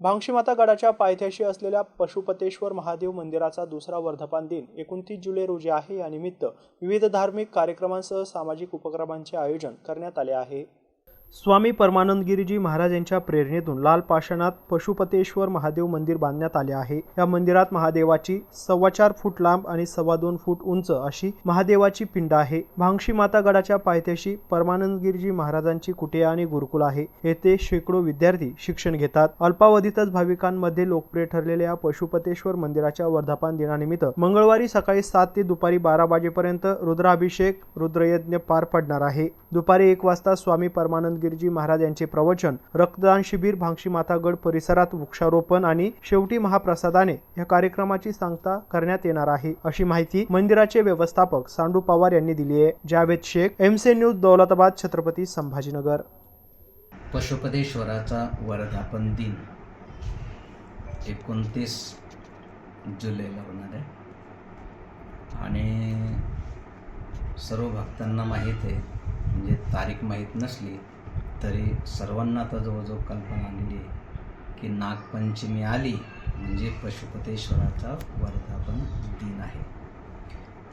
भांगशीमाता गडाच्या पायथ्याशी असलेल्या पशुपतेश्वर महादेव मंदिराचा दुसरा वर्धापन दिन एकोणतीस जुलै रोजी आहे. यानिमित्त विविध धार्मिक कार्यक्रमांसह सामाजिक उपक्रमांचे आयोजन करण्यात आले आहे. स्वामी परमानंद गिरीजी महाराज यांच्या प्रेरणेतून लाल पाषाणात पशुपतेश्वर महादेव मंदिर बांधण्यात आले आहे. या मंदिरात महादेवाची सव्वा चार फूट लांब आणि सव्वा दोन फूट उंच अशी महादेवाची पिंड आहे. भांगशी माता गडाच्या पायथ्याशी परमानंद गिरीजी महाराजांची कुटिया आणि गुरुकुल आहे येथे शेकडो विद्यार्थी शिक्षण घेतात. अल्पावधीतच भाविकांमध्ये लोकप्रिय ठरलेल्या या पशुपतेश्वर मंदिराच्या वर्धापन दिनानिमित्त मंगळवारी सकाळी सात ते दुपारी बारा वाजेपर्यंत रुद्राभिषेक रुद्रयज्ञ पार पडणार आहे. दुपारी एक वाजता स्वामी परमानंद गिरजी महाराज यांचे प्रवचन रक्तदान शिबिर भांगशी माथागड परिसरात वृक्षारोपण आणि शेवटी महाप्रसादाने या कार्यक्रमाची सांगता करण्यात येणार आहे अशी माहिती मंदिराचे व्यवस्थापक सांडू पवार यांनी दिली आहे. जावेद शेख एमसे न्यूज दौलताबाद छत्रपती संभाजीनगर. पशुपतेश्वराचा वर्धापन दिन एकोणतीस जुलैला होणार आहे. आणि सर्व भक्तांना माहीत आहे म्हणजे तारीख माहीत नसली तरी सर्वांना आता जवळजवळ कल्पना आलेली आहे की नागपंचमी आली म्हणजे पशुपतेश्वराचा वर्धापन दिन आहे.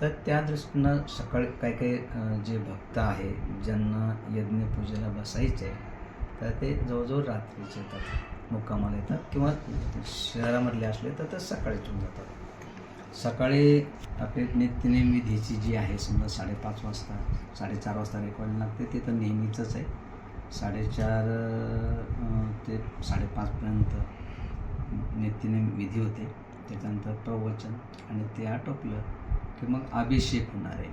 तर त्या दृष्टीनं सकाळी काही काही जे भक्त आहे ज्यांना यज्ञपूजेला बसायचं आहे तर ते जवळजवळ रात्रीचे येतात मुक्कामाला येतात किंवा शहरामधले असले तर ते सकाळी येऊन जातात. सकाळी आपली नित्यनेम विधीची जी आहे समजा साडेपाच वाजता साडेचार वाजता रेकॉर्डिंग लागते ते तर नेहमीचंच आहे. साडेचार ते साडेपाचपर्यंत नेतीने विधी होते. त्याच्यानंतर प्रवचन आणि ते आटोपलं की मग अभिषेक होणार आहे.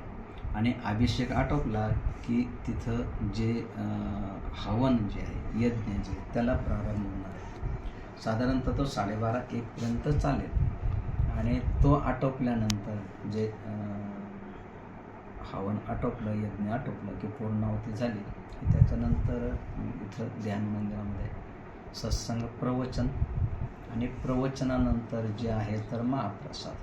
आणि अभिषेक आटोपला की तिथं जे हवन जे आहे यज्ञ जे त्याला प्रारंभ होणार आहे. साधारणतः तो साडेबारा एकपर्यंत चालेल. आणि तो आटोपल्यानंतर जे हवन आटोपलं यज्ञ आटोपलं की पूर्णावती झाली. की त्याच्यानंतर इथं ध्यान मंदिरामध्ये सत्संग प्रवचन आणि प्रवचनानंतर जे आहे तर महाप्रसाद.